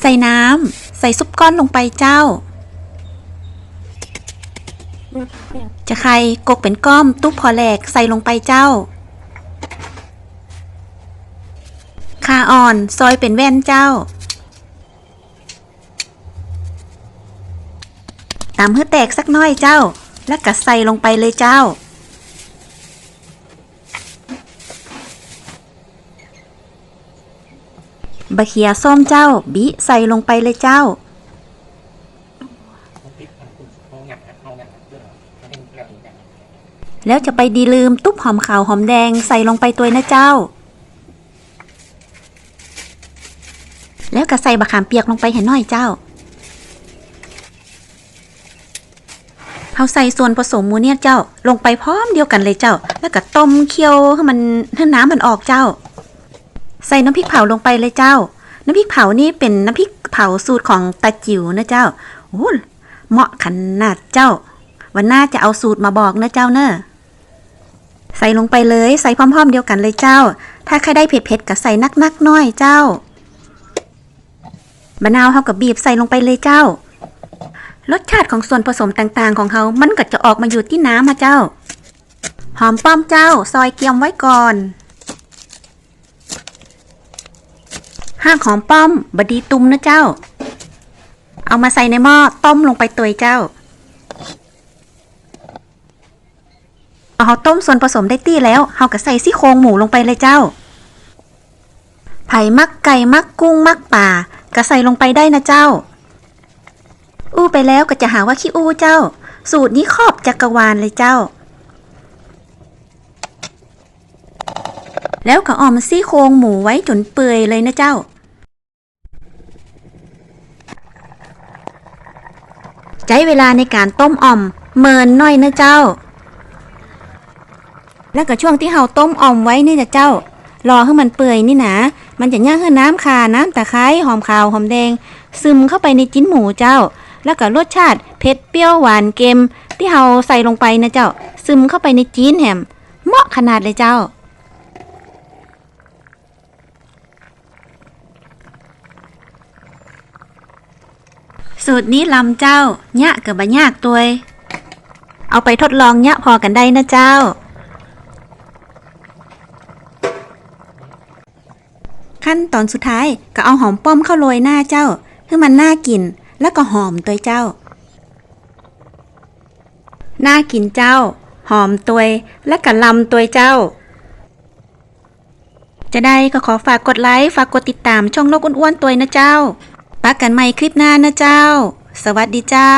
ใส่น้ำใส่ซุปก้อนลงไปเจ้า จะใครกกเป็นก้อมตุ๊บพอแหลกใส่ลงไปเจ้าคาอ่อนซอยเป็นแว่นเจ้าตามเพื่อแตกสักน้อยเจ้า แล้วก็ใส่ลงไปเลยเจ้า บะเขียส้มเจ้า บิใส่ลงไปเลยเจ้า แล้วจะไปดีลืมตุ๊บหอมขาวหอมแดงใส่ลงไปตัวนะเจ้า แล้วก็ใส่บะขามเปียกลงไปเห็นหน่อยเจ้าเอาใส่ส่วนผสมมูเนี่ยเจ้า ลงไปพร้อมเดียวกันเลยเจ้า แล้วก็ต้มเคี่ยวให้มันให้น้ำมันออกเจ้า ใส่น้ำพริกเผาลงไปเลยเจ้า น้ำพริกเผานี่เป็นน้ำพริกเผาสูตรของตาจิ๋วนะเจ้าโอ้เหมาะขนาดเจ้า วันหน้าจะเอาสูตรมาบอกนะเจ้าเนอะใส่ลงไปเลยใส่พร้อม ๆ เดียวกันเลยเจ้า ถ้าใครได้เผ็ดๆก็ใส่นักๆน้อยเจ้ามะนาวเฮากับบีบใส่ลงไปเลยเจ้า รสชาติของส่วนผสมต่างๆ ของเขามันก็จะออกมาอยู่ที่น้ำมาเจ้า หอมป้อมเจ้า ซอยเกียมไว้ก่อน ห้างหอมป้อมบดีตุ้มนะเจ้า เอามาใส่ในหม้อต้มลงไปตัวเจ้าเอาเขาต้มส่วนผสมได้ตี้แล้วเฮาก็ใส่ซี่โครงหมูลงไปเลยเจ้า ไผ่มักไก่มักกุ้งมักป่าก็ใส่ลงไปได้นะเจ้า อู้ไปแล้วก็จะหาว่าขี้อู้เจ้า สูตรนี้ครอบจักรวาลเลยเจ้า แล้วก็ออมซี่โครงหมูไว้จนเปื่อยเลยนะเจ้า ใช้เวลาในการต้มอ่อมเมินน่อยนะเจ้า แล้วก็ช่วงที่เฮาต้มอ่อมไว้นี่นะเจ้า รอให้มันเปื่อยนี่นะมันจะย่างให้น้ำคาน้ำตะไคร้หอมขาวหอมแดง ซึมเข้าไปในจิ้นหมูเจ้า แล้วก็รสชาติเผ็ดเปรี้ยวหวานเค็มที่เฮาใส่ลงไปนะเจ้า ซึมเข้าไปในจีนแหมเหมาะขนาดเลยเจ้า สูตรนี้ลำเจ้ายะกับบะยากตัวยเอาไปทดลองยะพอกันได้นะเจ้า ขั้นตอนสุดท้ายก็เอาหอมป้อมเข้าโรยหน้าเจ้าให้มันน่ากินแล้วก็หอมตัวเจ้า น่ากินเจ้า หอมตัวและก็ลำตัวเจ้า จะได้ก็ขอฝากกดไลค์ฝากกดติดตามช่องโลกอ้วนๆตัวนะเจ้า ปักกันใหม่คลิปหน้านะเจ้า สวัสดีเจ้า